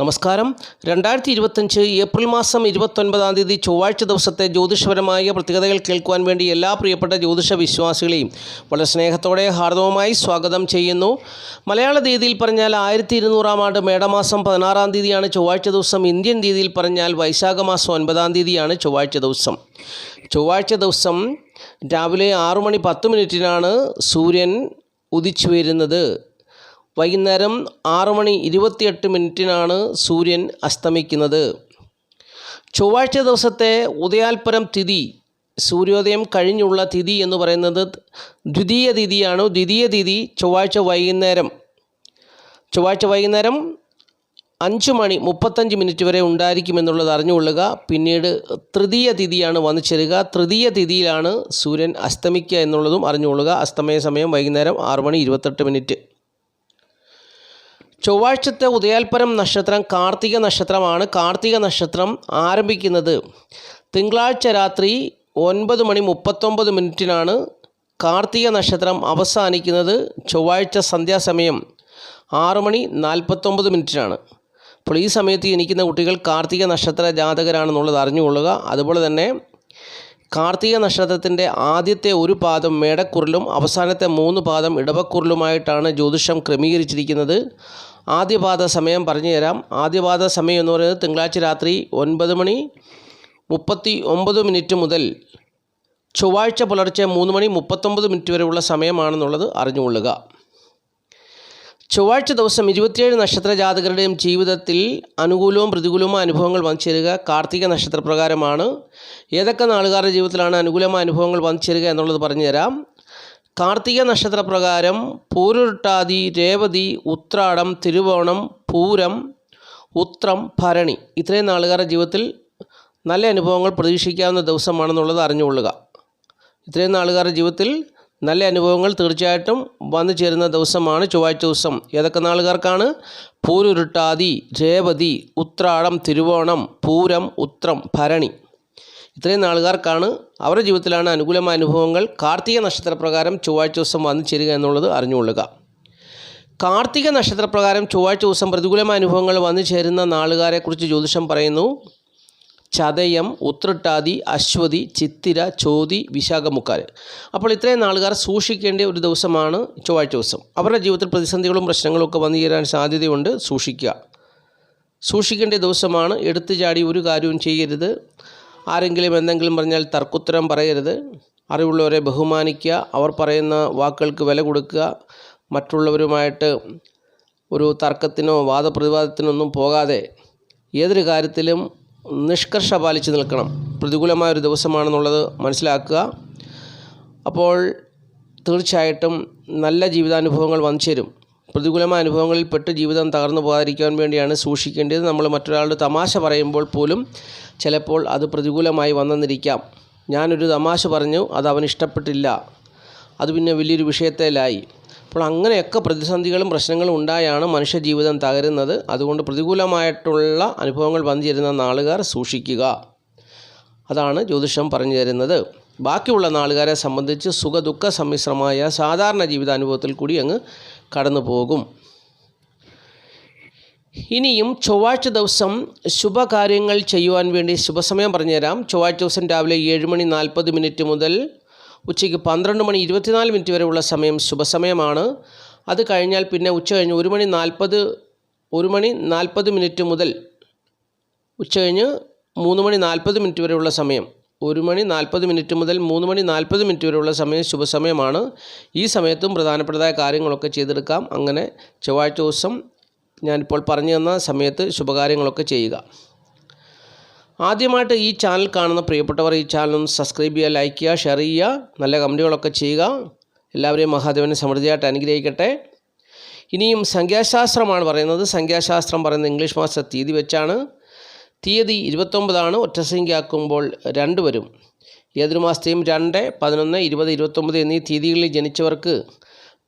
നമസ്കാരം. രണ്ടായിരത്തി ഇരുപത്തഞ്ച് ഏപ്രിൽ മാസം ഇരുപത്തൊൻപതാം തീയതി ചൊവ്വാഴ്ച ദിവസത്തെ ജ്യോതിഷപരമായ പ്രത്യേകതകൾ കേൾക്കുവാൻ വേണ്ടി എല്ലാ പ്രിയപ്പെട്ട ജ്യോതിഷ വിശ്വാസികളെയും വളരെ സ്നേഹത്തോടെ ഹാർദവമായി സ്വാഗതം ചെയ്യുന്നു. മലയാള തീയതിയിൽ പറഞ്ഞാൽ ആയിരത്തി ഇരുന്നൂറാം ആണ്ട് മേടമാസം പതിനാറാം തീയതിയാണ് ചൊവ്വാഴ്ച ദിവസം. ഇന്ത്യൻ തീയതിയിൽ പറഞ്ഞാൽ വൈശാഖ മാസം ഒൻപതാം തീയതിയാണ് ചൊവ്വാഴ്ച ദിവസം. ചൊവ്വാഴ്ച ദിവസം രാവിലെ ആറു മണി പത്ത് മിനിറ്റിനാണ് സൂര്യൻ ഉദിച്ചു വരുന്നത് വൈകുന്നേരം ആറ് മണി ഇരുപത്തിയെട്ട് മിനിറ്റിനാണ് സൂര്യൻ അസ്തമിക്കുന്നത്. ചൊവ്വാഴ്ച ദിവസത്തെ ഉദയാൽപരം തിഥി സൂര്യോദയം കഴിഞ്ഞുള്ള തിഥി എന്ന് പറയുന്നത് ദ്വിതീയ തിഥിയാണ്. ദ്വിതീയ തിഥി ചൊവ്വാഴ്ച വൈകുന്നേരം. ചൊവ്വാഴ്ച വൈകുന്നേരം അഞ്ച് മണി മുപ്പത്തഞ്ച് മിനിറ്റ് വരെ ഉണ്ടായിരിക്കുമെന്നുള്ളത് അറിഞ്ഞുകൊള്ളുക. പിന്നീട് തൃതീയ തിഥിയാണ് വന്നു ചേരുക. തൃതീയ തിഥിയിലാണ് സൂര്യൻ അസ്തമിക്കുക എന്നുള്ളതും അറിഞ്ഞുകൊള്ളുക. അസ്തമയ സമയം വൈകുന്നേരം ആറ് മണി ഇരുപത്തെട്ട് മിനിറ്റ്. ചൊവ്വാഴ്ചത്തെ ഉദയാൽപരം നക്ഷത്രം കാർത്തിക നക്ഷത്രമാണ്. കാർത്തിക നക്ഷത്രം ആരംഭിക്കുന്നത് തിങ്കളാഴ്ച രാത്രി ഒൻപത് മണി മുപ്പത്തൊമ്പത് മിനിറ്റിനാണ്. കാർത്തിക നക്ഷത്രം അവസാനിക്കുന്നത് ചൊവ്വാഴ്ച സന്ധ്യാസമയം ആറു മണി നാൽപ്പത്തൊമ്പത് മിനിറ്റിനാണ്. അപ്പോൾ ഈ സമയത്ത് ജനിക്കുന്ന കുട്ടികൾ കാർത്തിക നക്ഷത്ര ജാതകരാണെന്നുള്ളത് അറിഞ്ഞുകൊള്ളുക. അതുപോലെ തന്നെ കാർത്തിക നക്ഷത്രത്തിന്റെ ആദ്യത്തെ ഒരു പാദം മേടക്കുറിലും അവസാനത്തെ മൂന്ന് പാദം ഇടവക്കുറിലുമായിട്ടാണ് ജ്യോതിഷം ക്രമീകരിച്ചിരിക്കുന്നത്. ആദ്യപാദ സമയം പറഞ്ഞു തരാം. ആദ്യപാദ സമയം എന്ന് പറയുന്നത് തിങ്കളാഴ്ച രാത്രി ഒൻപത് മണി മുപ്പത്തി ഒമ്പത് മിനിറ്റ് മുതൽ ചൊവ്വാഴ്ച പുലർച്ചെ മൂന്ന് മണി മുപ്പത്തൊമ്പത് മിനിറ്റ് വരെയുള്ള സമയമാണെന്നുള്ളത് അറിഞ്ഞുകൊള്ളുക. ചൊവ്വാഴ്ച ദിവസം ഇരുപത്തിയേഴ് നക്ഷത്ര ജാതകരുടെയും ജീവിതത്തിൽ അനുകൂലവും പ്രതികൂലവുമായ അനുഭവങ്ങൾ വന്നു ചേരുക. കാർത്തിക നക്ഷത്രപ്രകാരമാണ്. ഏതൊക്കെ നാളുകാരുടെ ജീവിതത്തിലാണ് അനുകൂലമായ അനുഭവങ്ങൾ വന്നു ചേരുക എന്നുള്ളത് പറഞ്ഞുതരാം കാർത്തിക നക്ഷത്രപ്രകാരം പൂരുരുട്ടാതി രേവതി ഉത്രാടം തിരുവോണം പൂരം ഉത്രം ഭരണി. ഇത്രയും നാളുകാരുടെ ജീവിതത്തിൽ നല്ല അനുഭവങ്ങൾ പ്രതീക്ഷിക്കാവുന്ന ദിവസമാണെന്നുള്ളത് അറിഞ്ഞുകൊള്ളുക. ഇത്രയും നാളുകാരുടെ ജീവിതത്തിൽ നല്ല അനുഭവങ്ങൾ തീർച്ചയായിട്ടും വന്നു ചേരുന്ന ദിവസമാണ് ചൊവ്വാഴ്ച ദിവസം. ഏതൊക്കെ നാളുകാർക്കാണ്? പൂരുരുട്ടാതി രേവതി ഉത്രാടം തിരുവോണം പൂരം ഉത്രം ഭരണി. ഇത്രയും നാളുകാർക്കാണ് അവരുടെ ജീവിതത്തിലാണ് അനുകൂലമായ അനുഭവങ്ങൾ. കാർത്തിക നക്ഷത്രപ്രകാരം ചൊവ്വാഴ്ച ദിവസം വന്നു ചേരുക എന്നുള്ളത് അറിഞ്ഞുകൊള്ളുക. കാർത്തിക നക്ഷത്രപ്രകാരം ചൊവ്വാഴ്ച ദിവസം പ്രതികൂലമായ അനുഭവങ്ങൾ വന്നു ചേരുന്ന നാളുകാരെക്കുറിച്ച് ജ്യോതിഷം പറയുന്നു. ചതയം ഉത്രട്ടാതി അശ്വതി ചിത്തിര ചോതി വിശാഖമുക്കാൽ. അപ്പോൾ ഇത്രയും നാളുകാർ സൂക്ഷിക്കേണ്ട ഒരു ദിവസമാണ് ചൊവ്വാഴ്ച ദിവസം. അവരുടെ ജീവിതത്തിൽ പ്രതിസന്ധികളും പ്രശ്നങ്ങളും ഒക്കെ വന്നു ചേരാൻ സാധ്യതയുണ്ട്. സൂക്ഷിക്കുക. സൂക്ഷിക്കേണ്ട ദിവസമാണ്. എടുത്തു ചാടി ഒരു കാര്യവും ചെയ്യരുത്. ആരെങ്കിലും എന്തെങ്കിലും പറഞ്ഞാൽ തർക്കുത്തരം പറയരുത്. അറിവുള്ളവരെ ബഹുമാനിക്കുക. അവർ പറയുന്ന വാക്കുകൾക്ക് വില കൊടുക്കുക. മറ്റുള്ളവരുമായിട്ട് ഒരു തർക്കത്തിനോ വാദപ്രതിവാദത്തിനോ ഒന്നും പോകാതെ ഏതൊരു കാര്യത്തിലും നിഷ്കർഷ പാലിച്ച് നിൽക്കണം. പ്രതികൂലമായ ഒരു ദിവസമാണെന്നുള്ളത് മനസ്സിലാക്കുക. അപ്പോൾ തീർച്ചയായിട്ടും നല്ല ജീവിതാനുഭവങ്ങൾ വന്നു ചേരും. പ്രതികൂലമായ അനുഭവങ്ങളിൽപ്പെട്ട് ജീവിതം തകർന്നു പോകാതിരിക്കാൻ വേണ്ടിയാണ് സൂക്ഷിക്കേണ്ടത്. നമ്മൾ മറ്റൊരാളുടെ തമാശ പറയുമ്പോൾ പോലും ചിലപ്പോൾ അത് പ്രതികൂലമായി വന്നെന്നിരിക്കാം. ഞാനൊരു തമാശ പറഞ്ഞു അത് അവന് ഇഷ്ടപ്പെട്ടില്ല. അത് പിന്നെ വലിയൊരു വിഷയത്തിലായി. അപ്പോൾ അങ്ങനെയൊക്കെ പ്രതിസന്ധികളും പ്രശ്നങ്ങളും ഉണ്ടായാണ് മനുഷ്യജീവിതം തകരുന്നത്. അതുകൊണ്ട് പ്രതികൂലമായിട്ടുള്ള അനുഭവങ്ങൾ വന്നു ചേരുന്ന നാളുകാർ സൂക്ഷിക്കുക. അതാണ് ജ്യോതിഷം പറഞ്ഞു തരുന്നത്. ബാക്കിയുള്ള നാളുകാരെ സംബന്ധിച്ച് സുഖദുഃഖ സമ്മിശ്രമായ സാധാരണ ജീവിതാനുഭവത്തിൽ കൂടി അങ്ങ് കടന്നു പോകും ഇനിയും ചൊവ്വാഴ്ച ദിവസം ശുഭകാര്യങ്ങൾ ചെയ്യുവാൻ വേണ്ടി ശുഭസമയം പറഞ്ഞുതരാം. ചൊവ്വാഴ്ച ദിവസം രാവിലെ ഏഴ് മണി നാൽപ്പത് മിനിറ്റ് മുതൽ ഉച്ചയ്ക്ക് പന്ത്രണ്ട് മണി ഇരുപത്തിനാല് മിനിറ്റ് വരെയുള്ള സമയം ശുഭസമയമാണ്. അത് കഴിഞ്ഞാൽ പിന്നെ ഉച്ച കഴിഞ്ഞ് ഒരു മണി നാൽപ്പത് ഒരു മണി നാൽപ്പത് മിനിറ്റ് മുതൽ ഉച്ച കഴിഞ്ഞ് മൂന്ന് മണി നാൽപ്പത് മിനിറ്റ് വരെയുള്ള സമയം ഒരു മണി നാൽപ്പത് മിനിറ്റ് മുതൽ മൂന്ന് മണി നാൽപ്പത് മിനിറ്റ് വരെയുള്ള സമയം ശുഭസമയമാണ്. ഈ സമയത്തും പ്രധാനപ്പെട്ടതായ കാര്യങ്ങളൊക്കെ ചെയ്തെടുക്കാം. അങ്ങനെ ചൊവ്വാഴ്ച ദിവസം ഞാനിപ്പോൾ പറഞ്ഞു തന്ന സമയത്ത് ശുഭകാര്യങ്ങളൊക്കെ ചെയ്യുക. ആദ്യമായിട്ട് ഈ ചാനൽ കാണുന്ന പ്രിയപ്പെട്ടവർ ഈ ചാനൽ ഒന്ന് സബ്സ്ക്രൈബ് ചെയ്യുക ലൈക്ക് ചെയ്യുക ഷെയർ ചെയ്യുക നല്ല കമന്റുകളൊക്കെ ചെയ്യുക. എല്ലാവരെയും മഹാദേവനെ സമൃദ്ധിയായിട്ട് അനുഗ്രഹിക്കട്ടെ. ഇനിയും സംഖ്യാശാസ്ത്രമാണ് പറയുന്നത്. സംഖ്യാശാസ്ത്രം പറയുന്നത് ഇംഗ്ലീഷ് മാസ തീയതി വെച്ചാണ്. തീയതി ഇരുപത്തൊമ്പതാണ്. ഒറ്റസംഖ്യയാക്കുമ്പോൾ രണ്ട് വരും. ഏതൊരു മാസത്തെയും രണ്ട് പതിനൊന്ന് ഇരുപത് ഇരുപത്തൊമ്പത് എന്നീ തീയതികളിൽ ജനിച്ചവർക്ക്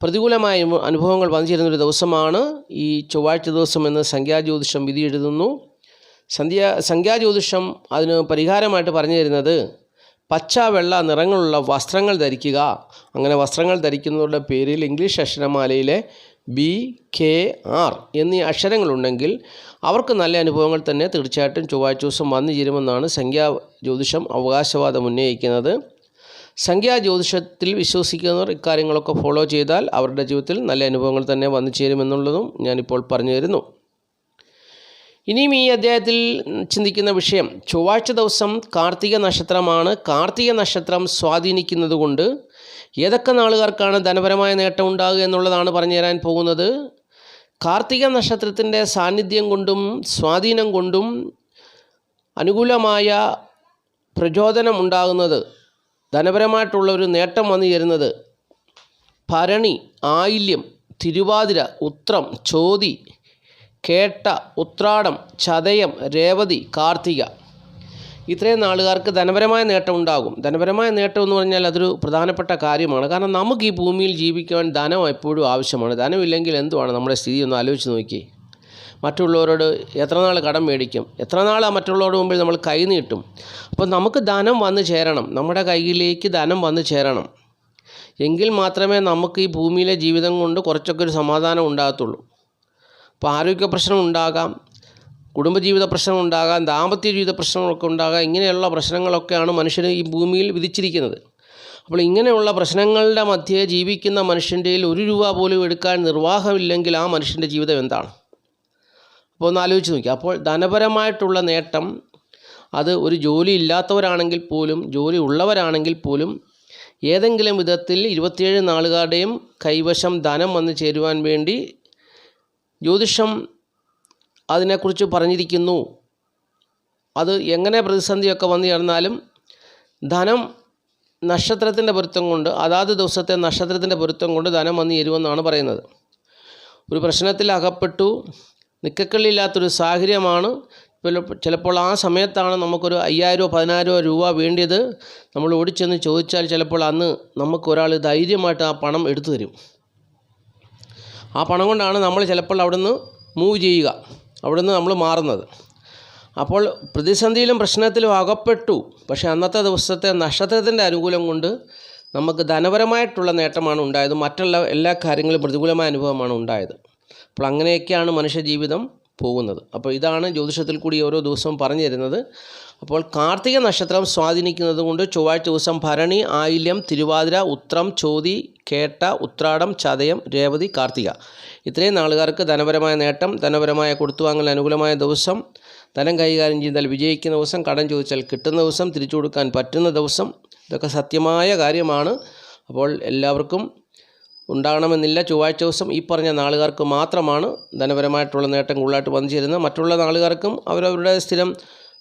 പ്രതികൂലമായ അനുഭവങ്ങൾ വന്നു ഒരു ദിവസമാണ് ഈ ചൊവ്വാഴ്ച ദിവസം എന്ന് സംഖ്യാജ്യോതിഷം വിധി എഴുതുന്നു. സന്ധ്യ സംഖ്യാജ്യോതിഷം അതിന് പരിഹാരമായിട്ട് പറഞ്ഞു തരുന്നത് പച്ച വെള്ള നിറങ്ങളുള്ള വസ്ത്രങ്ങൾ ധരിക്കുക. അങ്ങനെ വസ്ത്രങ്ങൾ ധരിക്കുന്നവരുടെ പേരിൽ ഇംഗ്ലീഷ് അക്ഷരമാലയിലെ ബി കെ ആർ എന്നീ അക്ഷരങ്ങളുണ്ടെങ്കിൽ അവർക്ക് നല്ല അനുഭവങ്ങൾ തന്നെ തീർച്ചയായിട്ടും ചൊവ്വാഴ്ച ദിവസം വന്നു ചേരുമെന്നാണ് സംഖ്യാ ജ്യോതിഷം അവകാശവാദം ഉന്നയിക്കുന്നത്. സംഖ്യാ ജ്യോതിഷത്തിൽ വിശ്വസിക്കുന്നവർ ഇക്കാര്യങ്ങളൊക്കെ ഫോളോ ചെയ്താൽ അവരുടെ ജീവിതത്തിൽ നല്ല അനുഭവങ്ങൾ തന്നെ വന്നു ചേരുമെന്നുള്ളതും ഞാനിപ്പോൾ പറഞ്ഞു തരുന്നു. ഇനിയും ഈ അധ്യായത്തിൽ ചിന്തിക്കുന്ന വിഷയം ചൊവ്വാഴ്ച ദിവസം കാർത്തിക നക്ഷത്രമാണ്. കാർത്തിക നക്ഷത്രം സ്വാധീനിക്കുന്നത് കൊണ്ട് ഏതൊക്കെ നാളുകാർക്കാണ് ധനപരമായ നേട്ടം ഉണ്ടാകുക എന്നുള്ളതാണ് പറഞ്ഞു തരാൻ പോകുന്നത്. കാർത്തിക നക്ഷത്രത്തിന്റെ സാന്നിധ്യം കൊണ്ടും സ്വാധീനം കൊണ്ടും അനുകൂലമായ പ്രചോദനം ഉണ്ടാകുന്നത് ധനപരമായിട്ടുള്ള ഒരു നേട്ടം വന്നു ചേരുന്നത് ഭരണി ആയില്യം തിരുവാതിര ഉത്രം ചോതി കേട്ട ഉത്രാടം ചതയം രേവതി കാർത്തിക. ഇത്രയും നാളുകാർക്ക് ധനപരമായ നേട്ടം ഉണ്ടാകും. ധനപരമായ നേട്ടം എന്ന് പറഞ്ഞാൽ അതൊരു പ്രധാനപ്പെട്ട കാര്യമാണ്. കാരണം നമുക്ക് ഈ ഭൂമിയിൽ ജീവിക്കാൻ ധനം എപ്പോഴും ആവശ്യമാണ്. ധനമില്ലെങ്കിൽ എന്തുവാണ് നമ്മുടെ സ്ഥിതി? ഒന്ന് ആലോചിച്ച് നോക്കി മറ്റുള്ളവരോട് എത്ര നാൾ കടം മേടിക്കും? എത്ര നാൾ മറ്റുള്ളവരുടെ മുമ്പിൽ നമ്മൾ കൈ നീട്ടും? അപ്പോൾ നമുക്ക് ധനം വന്നു ചേരണം. നമ്മുടെ കയ്യിലേക്ക് ധനം വന്നു ചേരണം. എങ്കിൽ മാത്രമേ നമുക്ക് ഈ ഭൂമിയിലെ ജീവിതം കൊണ്ട് കുറച്ചൊക്കെ ഒരു സമാധാനം ഉണ്ടാകത്തുള്ളൂ. അപ്പോൾ ആരോഗ്യ പ്രശ്നം ഉണ്ടാകാം കുടുംബജീവിത പ്രശ്നം ഉണ്ടാകാം ദാമ്പത്യ ജീവിത പ്രശ്നങ്ങളൊക്കെ ഉണ്ടാകാം. ഇങ്ങനെയുള്ള പ്രശ്നങ്ങളൊക്കെയാണ് മനുഷ്യന് ഈ ഭൂമിയിൽ വിധിച്ചിരിക്കുന്നത്. അപ്പോൾ ഇങ്ങനെയുള്ള പ്രശ്നങ്ങളുടെ മധ്യേ ജീവിക്കുന്ന മനുഷ്യന്റെ കയ്യിൽ ഒരു രൂപ പോലും എടുക്കാൻ നിർവാഹമില്ലെങ്കിൽ ആ മനുഷ്യന്റെ ജീവിതം എന്താണ്? അപ്പോൾ ഒന്ന് ആലോചിച്ച് നോക്കി അപ്പോൾ ധനപരമായിട്ടുള്ള നേട്ടം അത് ഒരു ജോലി ഇല്ലാത്തവരാണെങ്കിൽ പോലും ജോലി ഉള്ളവരാണെങ്കിൽ പോലും ഏതെങ്കിലും വിധത്തിൽ ഇരുപത്തിയേഴ് നാളുകാരുടെയും കൈവശം ധനം വന്നു ചേരുവാൻ വേണ്ടി ജ്യോതിഷം അതിനെക്കുറിച്ച് പറഞ്ഞിരിക്കുന്നു. അത് എങ്ങനെ പ്രതിസന്ധിയൊക്കെ വന്നു ചേർന്നാലും ധനം നക്ഷത്രത്തിന്റെ പൊരുത്തം കൊണ്ട് അതാത് ദിവസത്തെ നക്ഷത്രത്തിന്റെ പൊരുത്തം കൊണ്ട് ധനം വന്നു ചേരുമെന്നാണ് പറയുന്നത്. ഒരു പ്രശ്നത്തിൽ അകപ്പെട്ടു നിക്കക്കള്ളില്ലാത്തൊരു സാഹചര്യമാണ്. ചിലപ്പോൾ ആ സമയത്താണ് നമുക്കൊരു അയ്യായിരമോ പതിനായിരമോ രൂപ വേണ്ടിയത് നമ്മൾ ഓടിച്ചെന്ന് ചോദിച്ചാൽ ചിലപ്പോൾ അന്ന് നമുക്ക് ഒരാൾ ധൈര്യമായിട്ട് ആ പണം എടുത്തു തരും. ആ പണം കൊണ്ടാണ് നമ്മൾ ചിലപ്പോൾ അവിടുന്ന് മൂവ് ചെയ്യുക. അവിടുന്ന് നമ്മൾ മാറുന്നത്. അപ്പോൾ പ്രതിസന്ധിയിലും പ്രശ്നത്തിലും അകപ്പെട്ടു. പക്ഷേ അന്നത്തെ ദിവസത്തെ നക്ഷത്രത്തിന്റെ അനുകൂലം കൊണ്ട് നമുക്ക് ധനപരമായിട്ടുള്ള നേട്ടമാണ് ഉണ്ടായത്. മറ്റുള്ള എല്ലാ കാര്യങ്ങളും പ്രതികൂലമായ അനുഭവമാണ് ഉണ്ടായത്. അപ്പോൾ അങ്ങനെയൊക്കെയാണ് മനുഷ്യജീവിതം പോകുന്നത്. അപ്പോൾ ഇതാണ് ജ്യോതിഷത്തിൽ കൂടി ഓരോ ദിവസവും പറഞ്ഞു തരുന്നത്. അപ്പോൾ കാർത്തിക നക്ഷത്രം സ്വാധീനിക്കുന്നത് കൊണ്ട് ചൊവ്വാഴ്ച ദിവസം ഭരണി ആയില്യം തിരുവാതിര ഉത്രം ചോതി കേട്ട ഉത്രാടം ചതയം രേവതി കാർത്തിക. ഇത്രയും നാളുകാർക്ക് ധനപരമായ നേട്ടം ധനപരമായ കൊടുത്തുവാങ്ങൽ അനുകൂലമായ ദിവസം ധനം കൈകാര്യം ചെയ്താൽ വിജയിക്കുന്ന ദിവസം കടം ചോദിച്ചാൽ കിട്ടുന്ന ദിവസം തിരിച്ചു കൊടുക്കാൻ പറ്റുന്ന ദിവസം ഇതൊക്കെ സത്യമായ കാര്യമാണ്. അപ്പോൾ എല്ലാവർക്കും ഉണ്ടാകണമെന്നില്ല. ചൊവ്വാഴ്ച ദിവസം ഈ പറഞ്ഞ നാളുകാർക്ക് മാത്രമാണ് ധനപരമായിട്ടുള്ള നേട്ടം കൂടുതലായിട്ട് വന്നു ചേരുന്നത് മറ്റുള്ള നാളുകാർക്കും അവരവരുടെ സ്ഥിരം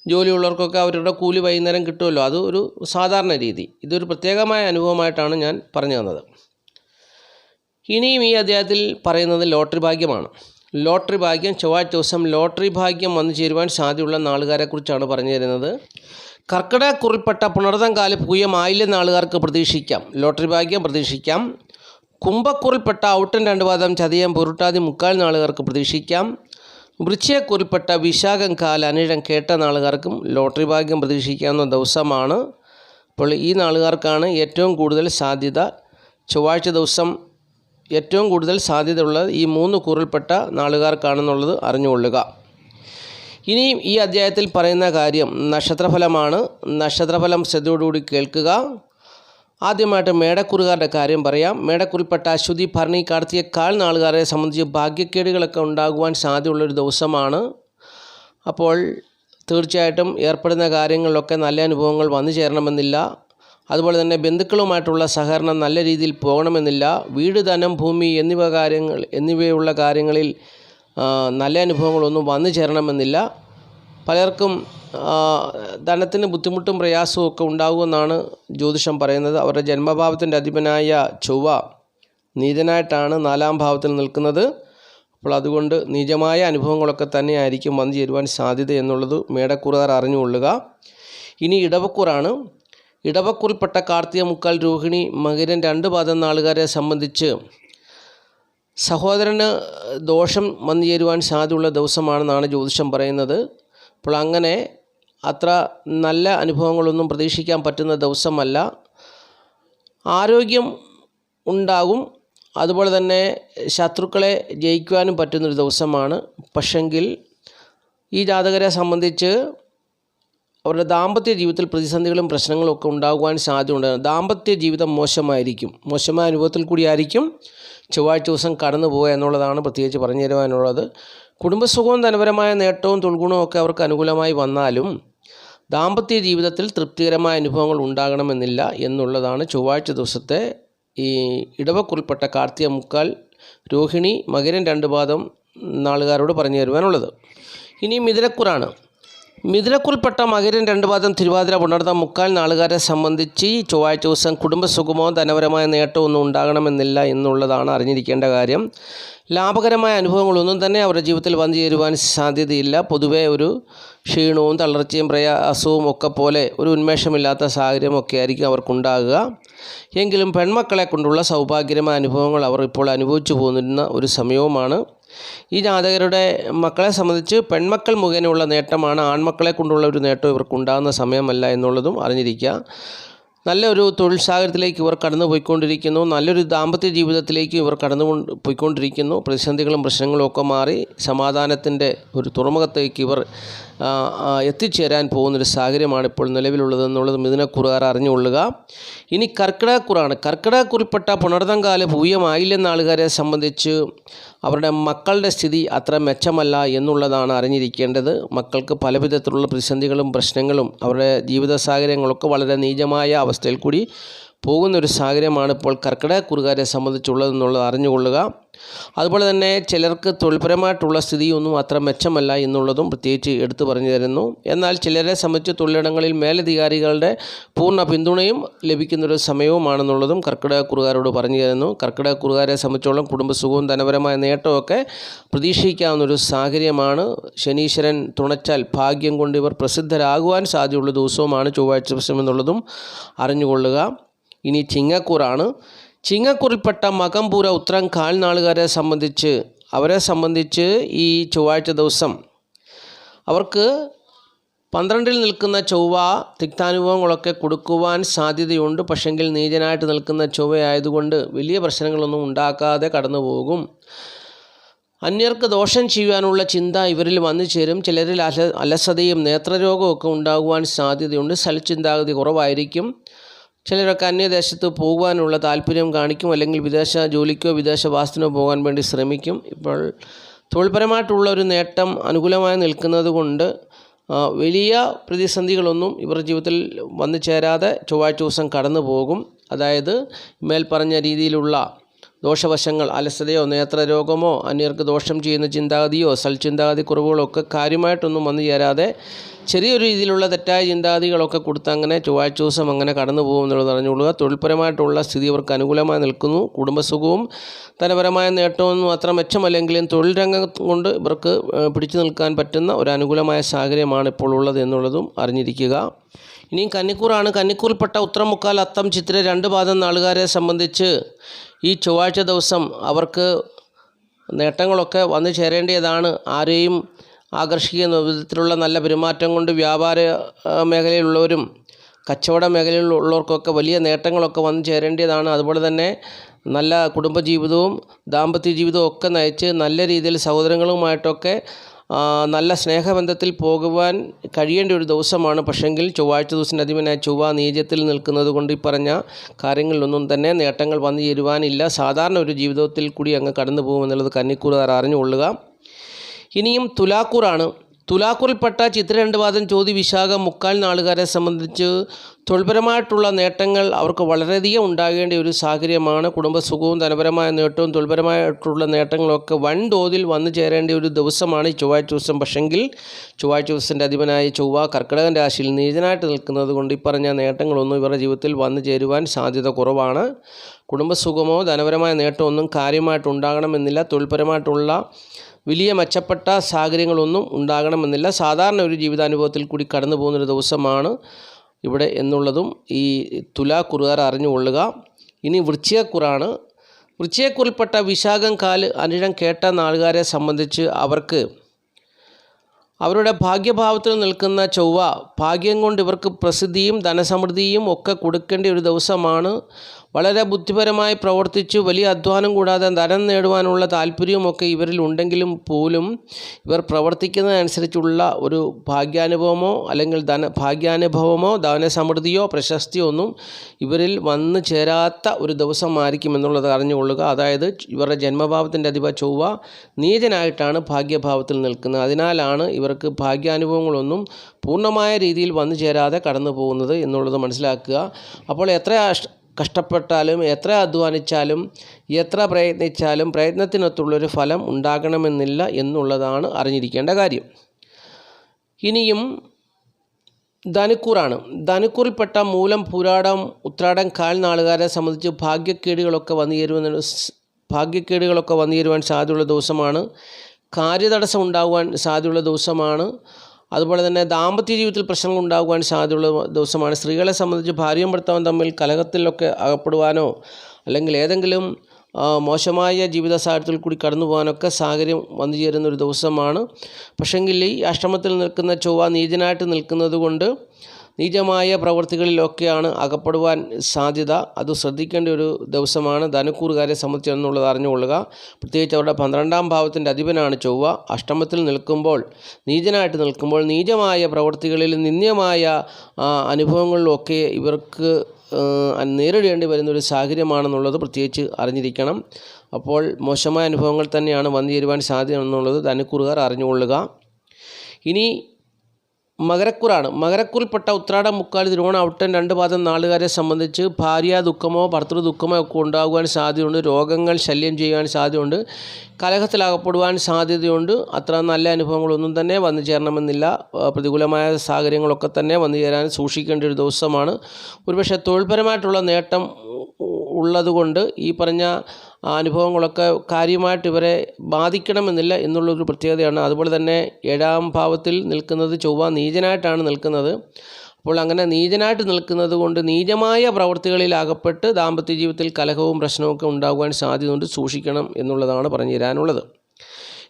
ജോലിയുള്ളവർക്കൊക്കെ അവരുടെ കൂലി വൈകുന്നേരം കിട്ടുമല്ലോ. അത് ഒരു സാധാരണ രീതി. ഇതൊരു പ്രത്യേകമായ അനുഭവമായിട്ടാണ് ഞാൻ പറഞ്ഞു തന്നത്. ഇനിയും ഈ അധ്യായത്തിൽ പറയുന്നത് ലോട്ടറി ഭാഗ്യമാണ്. ലോട്ടറി ഭാഗ്യം ചൊവ്വാഴ്ച ദിവസം ലോട്ടറി ഭാഗ്യം വന്നു ചേരുവാൻ സാധ്യതയുള്ള നാളുകാരെക്കുറിച്ചാണ് പറഞ്ഞു തരുന്നത്. കർക്കിടക കുറിപ്പെട്ട പുണർതം കാല പൂയം ആയില്യം നാളുകാർക്ക് പ്രതീക്ഷിക്കാം. ലോട്ടറി ഭാഗ്യം പ്രതീക്ഷിക്കാം. കുംഭക്കുറിൽപ്പെട്ട ഔട്ടൻ രണ്ട് പാദം ചതയം പൊരുട്ടാതി മുക്കാൽ നാളുകാർക്ക് പ്രതീക്ഷിക്കാം. വൃശ്ചയക്കുറിൽപ്പെട്ട വിശാഖം കാൽ അനിഴം കേട്ട നാളുകാർക്കും ലോട്ടറി ഭാഗ്യം പ്രതീക്ഷിക്കാവുന്ന ദിവസമാണ്. അപ്പോൾ ഈ നാളുകാർക്കാണ് ഏറ്റവും കൂടുതൽ സാധ്യത. ചൊവ്വാഴ്ച ദിവസം ഏറ്റവും കൂടുതൽ സാധ്യതയുള്ളത് ഈ മൂന്ന് കൂറിൽപ്പെട്ട നാളുകാർക്കാണെന്നുള്ളത് അറിഞ്ഞുകൊള്ളുക. ഇനിയും ഈ അധ്യായത്തിൽ പറയുന്ന കാര്യം നക്ഷത്രഫലമാണ്. നക്ഷത്രഫലം ശ്രദ്ധയോടുകൂടി കേൾക്കുക. ആദ്യമായിട്ട് മേടക്കുറുകാരുടെ കാര്യം പറയാം. മേടക്കുറിൽപ്പെട്ട അശ്വതി ഭരണി കാർത്തിക കാൽ നാളുകാരെ സംബന്ധിച്ച് ഭാഗ്യക്കേടുകളൊക്കെ ഉണ്ടാകുവാൻ സാധ്യതയുള്ളൊരു ദിവസമാണ്. അപ്പോൾ തീർച്ചയായിട്ടും ഏർപ്പെടുന്ന കാര്യങ്ങളിലൊക്കെ നല്ല അനുഭവങ്ങൾ വന്നു ചേരണമെന്നില്ല. അതുപോലെ തന്നെ ബന്ധുക്കളുമായിട്ടുള്ള സഹകരണം നല്ല രീതിയിൽ പോകണമെന്നില്ല. വീട് ധനം ഭൂമി എന്നിവ കാര്യങ്ങൾ എന്നിവയുള്ള കാര്യങ്ങളിൽ നല്ല അനുഭവങ്ങളൊന്നും വന്നു ചേരണമെന്നില്ല. പലർക്കും ധനത്തിന് ബുദ്ധിമുട്ടും പ്രയാസവും ഒക്കെ ഉണ്ടാകുമെന്നാണ് ജ്യോതിഷം പറയുന്നത്. അവരുടെ ജന്മഭാവത്തിന്റെ അധിപനായ ചൊവ്വ നീതനായിട്ടാണ് നാലാം ഭാവത്തിൽ നിൽക്കുന്നത്. അപ്പോൾ അതുകൊണ്ട് നിജമായ അനുഭവങ്ങളൊക്കെ തന്നെയായിരിക്കും വന്നു ചേരുവാൻ സാധ്യത എന്നുള്ളത് മേടക്കൂറുകാർ അറിഞ്ഞുകൊള്ളുക. ഇനി ഇടവക്കൂറാണ്. ഇടവക്കൂറിൽപ്പെട്ട കാർത്തിക മുക്കാൽ രോഹിണി മകരൻ രണ്ട് പാദം നാളുകാരെ സംബന്ധിച്ച് സഹോദരന് ദോഷം വന്നു ചേരുവാൻ സാധ്യതയുള്ള ദിവസമാണെന്നാണ് ജ്യോതിഷം പറയുന്നത്. അപ്പോൾ അങ്ങനെ അത്ര നല്ല അനുഭവങ്ങളൊന്നും പ്രതീക്ഷിക്കാൻ പറ്റുന്ന ദിവസമല്ല. ആരോഗ്യം ഉണ്ടാകും. അതുപോലെ തന്നെ ശത്രുക്കളെ ജയിക്കുവാനും പറ്റുന്നൊരു ദിവസമാണ്. പക്ഷെങ്കിൽ ഈ ജാതകരെ സംബന്ധിച്ച് അവരുടെ ദാമ്പത്യ ജീവിതത്തിൽ പ്രതിസന്ധികളും പ്രശ്നങ്ങളും ഒക്കെ ഉണ്ടാകുവാൻ സാധ്യതയുണ്ട്. ദാമ്പത്യ ജീവിതം മോശമായിരിക്കും. മോശമായ അനുഭവത്തിൽ കൂടിയായിരിക്കും ചൊവ്വാഴ്ച ദിവസം കടന്നു പോകുക എന്നുള്ളതാണ് പ്രത്യേകിച്ച് പറഞ്ഞു തരുവാനുള്ളത് കുടുംബസുഖവും ധനപരമായ നേട്ടവും തുൽഗുണവും ഒക്കെ അവർക്ക് അനുകൂലമായി വന്നാലും ദാമ്പത്യ ജീവിതത്തിൽ തൃപ്തികരമായ അനുഭവങ്ങൾ ഉണ്ടാകണമെന്നില്ല എന്നുള്ളതാണ് ചൊവ്വാഴ്ച ദിവസത്തെ ഈ ഇടവക്കുറിൽപ്പെട്ട കാർത്തിക മുക്കാൽ രോഹിണി മകരൻ രണ്ട് പാദം നാളുകാരോട് പറഞ്ഞു തരുവാനുള്ളത്. ഇനി മിഥുനക്കുറാണ്. മിഥുനക്കുറിൽപ്പെട്ട മകരൻ രണ്ട് പാദം തിരുവാതിര പുണർന്ന മുക്കാൽ നാളുകാരെ സംബന്ധിച്ച് ചൊവ്വാഴ്ച ദിവസം കുടുംബസുഖമോ ധനപരമായ നേട്ടമോ ഒന്നും ഉണ്ടാകണമെന്നില്ല എന്നുള്ളതാണ് അറിഞ്ഞിരിക്കേണ്ട കാര്യം. ലാഭകരമായ അനുഭവങ്ങളൊന്നും തന്നെ അവരുടെ ജീവിതത്തിൽ വന്നു ചേരുവാൻ സാധ്യതയില്ല. പൊതുവേ ഒരു ക്ഷീണവും തളർച്ചയും പ്രയാസവും ഒക്കെ പോലെ ഒരു ഉന്മേഷമില്ലാത്ത സാഹചര്യമൊക്കെ ആയിരിക്കും അവർക്കുണ്ടാകുക. എങ്കിലും പെൺമക്കളെ കൊണ്ടുള്ള സൗഭാഗ്യകരമായ അനുഭവങ്ങൾ അവർ ഇപ്പോൾ അനുഭവിച്ചു പോകുന്ന ഒരു സമയവുമാണ്. ഈ ജാതകരുടെ മക്കളെ സംബന്ധിച്ച് പെൺമക്കൾ മുഖേനയുള്ള നേട്ടമാണ് ആൺമക്കളെ കൊണ്ടുള്ള ഒരു നേട്ടം ഇവർക്കുണ്ടാകുന്ന സമയമല്ല എന്നുള്ളതും അറിഞ്ഞിരിക്കുക. നല്ലൊരു തൊഴിൽ സാഹചര്യത്തിലേക്ക് ഇവർ കടന്നു പോയിക്കൊണ്ടിരിക്കുന്നു നല്ലൊരു ദാമ്പത്യ ജീവിതത്തിലേക്ക് ഇവർ കടന്നു കൊണ്ട് പോയിക്കൊണ്ടിരിക്കുന്നു. പ്രതിസന്ധികളും പ്രശ്നങ്ങളും ഒക്കെ മാറി സമാധാനത്തിന്റെ ഒരു തുറമുഖത്തേക്ക് ഇവർ എത്തിച്ചേരാൻ പോകുന്നൊരു സാഹചര്യമാണ് ഇപ്പോൾ നിലവിലുള്ളതെന്നുള്ളതും മിഥുനക്കുറുകാർ അറിഞ്ഞുകൊള്ളുക. ഇനി കർക്കിടകക്കുറാണ് കർക്കിടകക്കുറിൽപ്പെട്ട പുണർതങ്കാല ഭൂയമായില്ലെന്ന ആളുകാരെ സംബന്ധിച്ച് അവരുടെ മക്കളുടെ സ്ഥിതി അത്ര മെച്ചമല്ല എന്നുള്ളതാണ് അറിഞ്ഞിരിക്കേണ്ടത്. മക്കൾക്ക് പല വിധത്തിലുള്ള പ്രതിസന്ധികളും പ്രശ്നങ്ങളും അവരുടെ ജീവിത സാഹചര്യങ്ങളൊക്കെ വളരെ നീചമായ അവസ്ഥയിൽ കൂടി പോകുന്നൊരു സാഹചര്യമാണ് ഇപ്പോൾ കർക്കിടകക്കുറുകാരെ സംബന്ധിച്ചുള്ളതെന്നുള്ളത് അറിഞ്ഞുകൊള്ളുക. അതുപോലെ തന്നെ ചിലർക്ക് തൊഴിൽപരമായിട്ടുള്ള സ്ഥിതിയൊന്നും അത്ര മെച്ചമല്ല എന്നുള്ളതും പ്രത്യേകിച്ച് എടുത്തു പറഞ്ഞു തരുന്നു. എന്നാൽ ചിലരെ സംബന്ധിച്ച് തൊഴിലിടങ്ങളിൽ മേലധികാരികളുടെ പൂർണ പിന്തുണയും ലഭിക്കുന്നൊരു സമയവുമാണെന്നുള്ളതും കർക്കിടകക്കുറുകാരോട് പറഞ്ഞു തരുന്നു. കർക്കിടകക്കുറുകാരെ സംബന്ധിച്ചോളം കുടുംബസുഖവും ധനപരമായ നേട്ടമൊക്കെ പ്രതീക്ഷിക്കാവുന്നൊരു സാഹചര്യമാണ്. ശനീശ്വരൻ തുണച്ചാൽ ഭാഗ്യം കൊണ്ട് ഇവർ പ്രസിദ്ധരാകുവാൻ സാധ്യതയുള്ള ദിവസവുമാണ് ചൊവ്വാഴ്ച ദിവസം എന്നുള്ളതും അറിഞ്ഞുകൊള്ളുക. ഇനി ചിങ്ങക്കൂറാണ്. ചിങ്ങക്കൂറിൽപ്പെട്ട മകംപൂര ഉത്തരം കാൽനാളുകാരെ സംബന്ധിച്ച് അവരെ സംബന്ധിച്ച് ഈ ചൊവ്വാഴ്ച ദിവസം അവർക്ക് പന്ത്രണ്ടിൽ നിൽക്കുന്ന ചൊവ്വ തിക്താനുഭവങ്ങളൊക്കെ കൊടുക്കുവാൻ സാധ്യതയുണ്ട്. പക്ഷെങ്കിൽ നീചനായിട്ട് നിൽക്കുന്ന ചൊവ്വയായതുകൊണ്ട് വലിയ പ്രശ്നങ്ങളൊന്നും ഉണ്ടാക്കാതെ കടന്നു പോകും അന്യർക്ക് ദോഷം ചെയ്യാനുള്ള ചിന്ത ഇവരിൽ വന്നു ചേരും. ചിലരിൽ അല അലസതയും നേത്രരോഗവും ഒക്കെ ഉണ്ടാകുവാൻ സാധ്യതയുണ്ട്. സൽചിന്താഗതി കുറവായിരിക്കും. ചിലരൊക്കെ അന്യദേശത്ത് പോകുവാനുള്ള താല്പര്യം കാണിക്കും അല്ലെങ്കിൽ വിദേശ ജോലിക്കോ വിദേശ വാസത്തിനോ പോകാൻ വേണ്ടി ശ്രമിക്കും. ഇപ്പോൾ തൊഴിൽപരമായിട്ടുള്ള ഒരു നേട്ടം അനുകൂലമായി നിൽക്കുന്നത് കൊണ്ട് വലിയ പ്രതിസന്ധികളൊന്നും ഇവരുടെ ജീവിതത്തിൽ വന്നു ചേരാതെ ചൊവ്വാഴ്ച ദിവസം കടന്നു പോകും അതായത് മേൽപ്പറഞ്ഞ പറഞ്ഞ രീതിയിലുള്ള ദോഷവശങ്ങൾ അലസതയോ നേത്രരോഗമോ അന്യർക്ക് ദോഷം ചെയ്യുന്ന ചിന്താഗതിയോ സൽചിന്താഗതി കുറവുകളോ ഒക്കെ കാര്യമായിട്ടൊന്നും വന്നു ചേരാതെ ചെറിയൊരു രീതിയിലുള്ള തെറ്റായ ചിന്താഗതികളൊക്കെ കൊടുത്ത് അങ്ങനെ ചൊവ്വാഴ്ച ദിവസം അങ്ങനെ കടന്നു പോകും എന്നുള്ളത് അറിഞ്ഞുകൊള്ളുക. തൊഴിൽപരമായിട്ടുള്ള സ്ഥിതി അവർക്ക് അനുകൂലമായി നിൽക്കുന്നു. കുടുംബസുഖവും ധനപരമായ നേട്ടമൊന്നും അത്ര മെച്ചമല്ലെങ്കിലും തൊഴിൽ രംഗം കൊണ്ട് ഇവർക്ക് പിടിച്ചു നിൽക്കാൻ പറ്റുന്ന ഒരു അനുകൂലമായ സാഹചര്യമാണ് ഇപ്പോൾ ഉള്ളത് എന്നുള്ളതും അറിഞ്ഞിരിക്കുക. ഇനിയും കന്നിക്കൂറാണ്. കന്നിക്കൂറിൽപ്പെട്ട ഉത്തരമുക്കാൽ അത്തം ചിത്ര രണ്ട് പാദം നാളുകാരെ സംബന്ധിച്ച് ഈ ചൊവ്വാഴ്ച ദിവസം അവർക്ക് നേട്ടങ്ങളൊക്കെ വന്നു ചേരേണ്ടതാണ് ആരെയും ആകർഷിക്കുന്ന വിധത്തിലുള്ള നല്ല പെരുമാറ്റം കൊണ്ട് വ്യാപാര മേഖലയിലുള്ളവരും കച്ചവട മേഖലയിലുള്ളവർക്കൊക്കെ വലിയ നേട്ടങ്ങളൊക്കെ വന്നു ചേരേണ്ടതാണ് അതുപോലെ തന്നെ നല്ല കുടുംബജീവിതവും ദാമ്പത്യ ജീവിതവും ഒക്കെ നയിച്ച് നല്ല രീതിയിൽ സഹോദരങ്ങളുമായിട്ടൊക്കെ നല്ല സ്നേഹബന്ധത്തിൽ പോകുവാൻ കഴിയേണ്ട ഒരു ദിവസമാണ്. പക്ഷെങ്കിൽ ചൊവ്വാഴ്ച ദിവസം അധിപനായ ചൊവ്വ നീചത്തിൽ നിൽക്കുന്നത് കൊണ്ട് ഈ പറഞ്ഞ കാര്യങ്ങളിലൊന്നും തന്നെ നേട്ടങ്ങൾ വന്നു ചേരുവാനില്ല. സാധാരണ ഒരു ജീവിതത്തിൽ കൂടി അങ്ങ് കടന്നു പോകുമെന്നുള്ളത് കന്നിക്കൂറുകാർ അറിഞ്ഞുകൊള്ളുക. ഇനിയും തുലാക്കൂറാണ്. തുലാക്കൂറിൽപ്പെട്ട ചിത്രരണ്ടുവാദം ചോതി വിശാഖം മുക്കാൽ നാളുകാരെ സംബന്ധിച്ച് തൊഴിൽപരമായിട്ടുള്ള നേട്ടങ്ങൾ അവർക്ക് വളരെയധികം ഉണ്ടാകേണ്ട ഒരു സാഹചര്യമാണ്. കുടുംബസുഖവും ധനപരമായ നേട്ടവും തൊഴിൽപരമായിട്ടുള്ള നേട്ടങ്ങളൊക്കെ വൻതോതിൽ വന്നു ചേരേണ്ട ഒരു ദിവസമാണ് ഈ ചൊവ്വാഴ്ച ദിവസം. പക്ഷെങ്കിൽ ചൊവ്വാഴ്ച ദിവസത്തിന്റെ അധിപനായ ചൊവ്വ കർക്കിടകൻ രാശിയിൽ നീചനായിട്ട് നിൽക്കുന്നത് കൊണ്ട് ഈ പറഞ്ഞ നേട്ടങ്ങളൊന്നും ഇവരുടെ ജീവിതത്തിൽ വന്നു ചേരുവാൻ സാധ്യത കുറവാണ്. കുടുംബസുഖമോ ധനപരമായ നേട്ടമൊന്നും കാര്യമായിട്ട് ഉണ്ടാകണമെന്നില്ല തൊഴിൽപരമായിട്ടുള്ള വലിയ മെച്ചപ്പെട്ട സാഹചര്യങ്ങളൊന്നും ഉണ്ടാകണമെന്നില്ല. സാധാരണ ഒരു ജീവിതാനുഭവത്തിൽ കൂടി കടന്നു പോകുന്നൊരു ദിവസമാണ് ഇവിടെ എന്നുള്ളതും ഈ തുലാ കുറുകാർ അറിഞ്ഞുകൊള്ളുക. ഇനി വൃശ്ചികക്കുറാണ്. വൃശ്ചികക്കുറിൽപ്പെട്ട വിശാഖം കാൽ അനിഴം കേട്ട നാളുകാരെ സംബന്ധിച്ച് അവർക്ക് അവരുടെ ഭാഗ്യഭാവത്തിൽ നിൽക്കുന്ന ചൊവ്വ ഭാഗ്യം കൊണ്ട് ഇവർക്ക് പ്രസിദ്ധിയും ധനസമൃദ്ധിയും ഒക്കെ കൊടുക്കേണ്ട ഒരു ദിവസമാണ്. വളരെ ബുദ്ധിപരമായി പ്രവർത്തിച്ച്. വലിയ അധ്വാനം കൂടാതെ ധനം നേടുവാനുള്ള താല്പര്യവുമൊക്കെ ഇവരിൽ ഉണ്ടെങ്കിലും പോലും ഇവർ പ്രവർത്തിക്കുന്നതനുസരിച്ചുള്ള ഒരു ഭാഗ്യാനുഭവമോ അല്ലെങ്കിൽ ധന ഭാഗ്യാനുഭവമോ ധനസമൃദ്ധിയോ പ്രശസ്തിയോ ഒന്നും ഇവരിൽ വന്നു ചേരാത്ത ഒരു ദിവസമായിരിക്കും എന്നുള്ളത് അറിഞ്ഞുകൊള്ളുക. അതായത് ഇവരുടെ ജന്മഭാവത്തിന്റെ അധിപ ചൊവ്വ നീചനായിട്ടാണ് ഭാഗ്യഭാവത്തിൽ നിൽക്കുന്നത്. അതിനാലാണ് ഇവർക്ക് ഭാഗ്യാനുഭവങ്ങളൊന്നും പൂർണമായ രീതിയിൽ വന്നു ചേരാതെ കടന്നു പോകുന്നത് എന്നുള്ളത് മനസ്സിലാക്കുക. അപ്പോൾ എത്ര കഷ്ടപ്പെട്ടാലും എത്ര അധ്വാനിച്ചാലും എത്ര പ്രയത്നിച്ചാലും പ്രയത്നത്തിനൊത്തുള്ളൊരു ഫലം ഉണ്ടാകണമെന്നില്ല എന്നുള്ളതാണ് അറിഞ്ഞിരിക്കേണ്ട കാര്യം. ഇനിയും ധനുക്കൂറാണ്. ധനുക്കൂറിൽപ്പെട്ട മൂലം പുരാടം ഉത്രാടം കാൽ നാളുകാരെ സംബന്ധിച്ച് ഭാഗ്യക്കേടുകളൊക്കെ വന്നു ചേരുവാൻ ഭാഗ്യക്കേടുകളൊക്കെ വന്നു ചേരുവാൻ സാധ്യതയുള്ള ദിവസമാണ്. കാര്യതടസ്സം ഉണ്ടാകുവാൻ സാധ്യതയുള്ള ദിവസമാണ്. അതുപോലെ തന്നെ ദാമ്പത്യ ജീവിതത്തിൽ പ്രശ്നങ്ങൾ ഉണ്ടാകുവാൻ സാധ്യതയുള്ള ദിവസമാണ്. സ്ത്രീകളെ സംബന്ധിച്ച് ഭാര്യയും ഭർത്താവും തമ്മിൽ കലഹത്തിലൊക്കെ അകപ്പെടുവാനോ അല്ലെങ്കിൽ ഏതെങ്കിലും മോശമായ ജീവിത സാഹചര്യത്തിൽ കൂടി കടന്നു പോകാനൊക്കെ സാഹചര്യം വന്നു ചേരുന്ന ഒരു ദിവസമാണ്. പക്ഷേങ്കിൽ ഈ അഷ്ടമത്തിൽ നിൽക്കുന്ന ചൊവ്വ നീചനായിട്ട് നിൽക്കുന്നത് കൊണ്ട് നീചമായ പ്രവൃത്തികളിലൊക്കെയാണ് അകപ്പെടുവാൻ സാധ്യത. അത് ശ്രദ്ധിക്കേണ്ട ഒരു ദിവസമാണ് ധനുക്കൂറുകാരെ സംബന്ധിച്ച് എന്നുള്ളത് അറിഞ്ഞുകൊള്ളുക. പ്രത്യേകിച്ച് അവരുടെ പന്ത്രണ്ടാം ഭാവത്തിന്റെ അധിപനാണ് ചൊവ്വ. അഷ്ടമത്തിൽ നിൽക്കുമ്പോൾ നീചനായിട്ട് നിൽക്കുമ്പോൾ നീചമായ പ്രവൃത്തികളിൽ നിന്ദ്യമായ അനുഭവങ്ങളിലൊക്കെ ഇവർക്ക് നേരിടേണ്ടി വരുന്ന ഒരു സാഹചര്യമാണെന്നുള്ളത് പ്രത്യേകിച്ച് അറിഞ്ഞിരിക്കണം. അപ്പോൾ മോശമായ അനുഭവങ്ങൾ തന്നെയാണ് വന്നു ചേരുവാൻ സാധ്യത എന്നുള്ളത് ധനുക്കൂറുകാർ അറിഞ്ഞുകൊള്ളുക. ഇനി മകരക്കുറാണ്. മകരക്കുറിൽപ്പെട്ട ഉത്രാടം മുക്കാൽ തിരുവോണം ഔട്ടൻ രണ്ട് പാദം നാളുകാരെ സംബന്ധിച്ച് ഭാര്യ ദുഃഖമോ ഭർത്തൃ ദുഃഖമോ ഒക്കെ ഉണ്ടാകുവാൻ സാധ്യതയുണ്ട്. രോഗങ്ങൾ ശല്യം ചെയ്യാൻ സാധ്യതയുണ്ട്. കലഹത്തിലകപ്പെടുവാൻ സാധ്യതയുണ്ട്. അത്ര നല്ല അനുഭവങ്ങളൊന്നും തന്നെ വന്നു ചേരണമെന്നില്ല. പ്രതികൂലമായ സാഹചര്യങ്ങളൊക്കെ തന്നെ വന്നു ചേരാൻ സൂക്ഷിക്കേണ്ട ഒരു ദിവസമാണ്. ഒരുപക്ഷെ തൊഴിൽപരമായിട്ടുള്ള നേട്ടം ഉള്ളതുകൊണ്ട് ഈ പറഞ്ഞ അനുഭവങ്ങളൊക്കെ കാര്യമായിട്ട് ഇവരെ ബാധിക്കണമെന്നില്ല എന്നുള്ളൊരു പ്രത്യേകതയാണ്. അതുപോലെ തന്നെ ഏഴാം ഭാവത്തിൽ നിൽക്കുന്നത് ചൊവ്വ നീചനായിട്ടാണ് നിൽക്കുന്നത്. അപ്പോൾ അങ്ങനെ നീചനായിട്ട് നിൽക്കുന്നത് കൊണ്ട് നീചമായ പ്രവൃത്തികളിൽ അകപ്പെട്ട് ദാമ്പത്യ ജീവിതത്തിൽ കലഹവും പ്രശ്നവും ഉണ്ടാകുവാൻ സാധ്യതയുണ്ട്. സൂക്ഷിക്കണം എന്നുള്ളതാണ് പറഞ്ഞു തരാനുള്ളത്.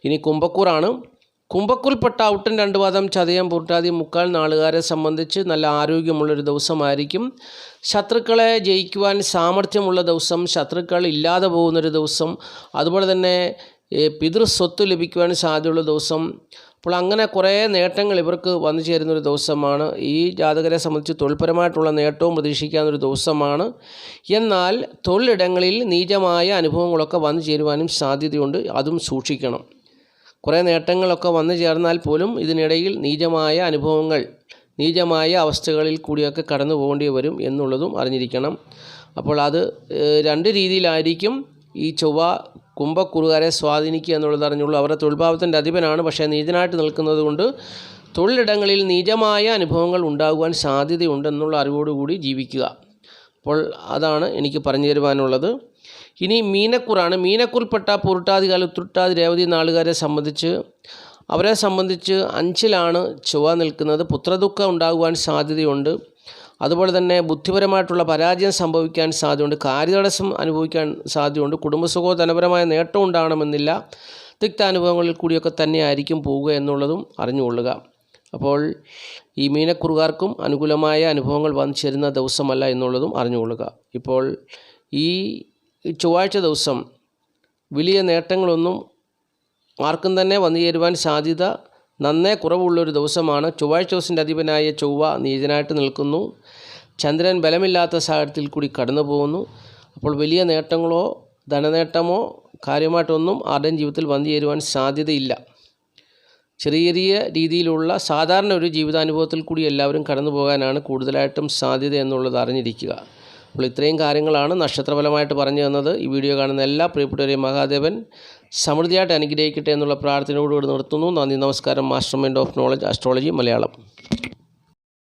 ഇനി കുംഭക്കൂറാണ്. കുംഭക്കൂറിൽപ്പെട്ട ഔട്ടൻ രണ്ട് പാദം ചതയം പൂർട്ടാതി മുക്കാൽ നാളുകാരെ സംബന്ധിച്ച് നല്ല ആരോഗ്യമുള്ളൊരു ദിവസമായിരിക്കും. ശത്രുക്കളെ ജയിക്കുവാൻ സാമർഥ്യമുള്ള ദിവസം ശത്രുക്കൾ ഇല്ലാതെ പോകുന്നൊരു ദിവസം അതുപോലെ തന്നെ പിതൃസ്വത്ത് ലഭിക്കുവാൻ സാധ്യതയുള്ള ദിവസം. അപ്പോൾ അങ്ങനെ കുറേ നേട്ടങ്ങൾ ഇവർക്ക് വന്നു ചേരുന്നൊരു ദിവസമാണ്. ഈ ജാതകരെ സംബന്ധിച്ച് തൊഴിൽപരമായിട്ടുള്ള നേട്ടവും പ്രതീക്ഷിക്കാവുന്നൊരു ദിവസമാണ്. എന്നാൽ തൊഴിലിടങ്ങളിൽ നീചമായ അനുഭവങ്ങളൊക്കെ വന്നു ചേരുവാനും സാധ്യതയുണ്ട്. അതും സൂക്ഷിക്കണം. കുറേ നേട്ടങ്ങളൊക്കെ വന്നു ചേർന്നാൽ പോലും ഇതിനിടയിൽ നീചമായ അനുഭവങ്ങൾ നീചമായ അവസ്ഥകളിൽ കൂടിയൊക്കെ കടന്നു പോകേണ്ടി വരും എന്നുള്ളതും അറിഞ്ഞിരിക്കണം. അപ്പോൾ അത് രണ്ട് രീതിയിലായിരിക്കും ഈ ചൊവ്വ കുംഭക്കുറുകാരെ സ്വാധീനിക്കുക എന്നുള്ളത് അറിഞ്ഞുള്ളൂ. അവരുടെ തൊഴിൽഭാവത്തിന്റെ അധിപനാണ് പക്ഷേ നീചനായിട്ട് നിൽക്കുന്നത് കൊണ്ട് തൊഴിലിടങ്ങളിൽ നീചമായ അനുഭവങ്ങൾ ഉണ്ടാകുവാൻ സാധ്യതയുണ്ടെന്നുള്ള അറിവോടുകൂടി ജീവിക്കുക. അപ്പോൾ അതാണ് എനിക്ക് പറഞ്ഞു തരുവാനുള്ളത്. ഇനി മീനക്കുറാണ്. മീനക്കുറിൽപ്പെട്ട പുരുട്ടാതികാല ഉത്രട്ടാതി രേവതി നാളുകാരെ സംബന്ധിച്ച് അവരെ സംബന്ധിച്ച് അഞ്ചിലാണ് ചൊവ്വ നിൽക്കുന്നത്. പുത്രദുഃഖം ഉണ്ടാകുവാൻ സാധ്യതയുണ്ട്. അതുപോലെ തന്നെ ബുദ്ധിപരമായിട്ടുള്ള പരാജയം സംഭവിക്കാൻ സാധ്യതയുണ്ട്. കാര്യതടസ്സം അനുഭവിക്കാൻ സാധ്യതയുണ്ട്. കുടുംബസുഖോ ധനപരമായ നേട്ടം ഉണ്ടാകണമെന്നില്ല. തിക്താനുഭവങ്ങളിൽ കൂടിയൊക്കെ തന്നെ ആയിരിക്കും പോവുക എന്നുള്ളതും അറിഞ്ഞുകൊള്ളുക. അപ്പോൾ ഈ മീനക്കുറുകാർക്കും അനുകൂലമായ അനുഭവങ്ങൾ വന്നു ചേരുന്ന ദിവസമല്ല എന്നുള്ളതും അറിഞ്ഞുകൊള്ളുക. ഇപ്പോൾ ഈ ചൊവ്വാഴ്ച ദിവസം വലിയ നേട്ടങ്ങളൊന്നും ആർക്കും തന്നെ വന്നു ചേരുവാൻ സാധ്യത. നന്നേ കുറവുള്ളൊരു ദിവസമാണ്. ചൊവ്വാഴ്ച ദിവസത്തിന്റെ അധിപനായ ചൊവ്വ നീചനായിട്ട് നിൽക്കുന്നു. ചന്ദ്രൻ ബലമില്ലാത്ത സാഹചര്യത്തിൽ കൂടി കടന്നു പോകുന്നു. അപ്പോൾ വലിയ നേട്ടങ്ങളോ ധനനേട്ടമോ കാര്യമായിട്ടൊന്നും ആരുടെയും ജീവിതത്തിൽ വന്നു ചേരുവാൻ സാധ്യതയില്ല. ചെറിയ ചെറിയ രീതിയിലുള്ള സാധാരണ ഒരു ജീവിതാനുഭവത്തിൽ കൂടി എല്ലാവരും കടന്നു പോകാനാണ് കൂടുതലായിട്ടും സാധ്യത എന്നുള്ളത് അറിഞ്ഞിരിക്കുക. അപ്പോൾ ഇത്രയും കാര്യങ്ങളാണ് നക്ഷത്രഫലമായിട്ട് പറഞ്ഞു തന്നത്. ഈ വീഡിയോ കാണുന്ന എല്ലാ പ്രിയപ്പെട്ടവരെയും മഹാദേവൻ സമൃദ്ധിയായിട്ട് അനുഗ്രഹിക്കട്ടെ എന്നുള്ള പ്രാർത്ഥനയോടുകൂടി നിർത്തുന്നു. നന്ദി നമസ്കാരം. Mastermind of knowledge astrology Malayalam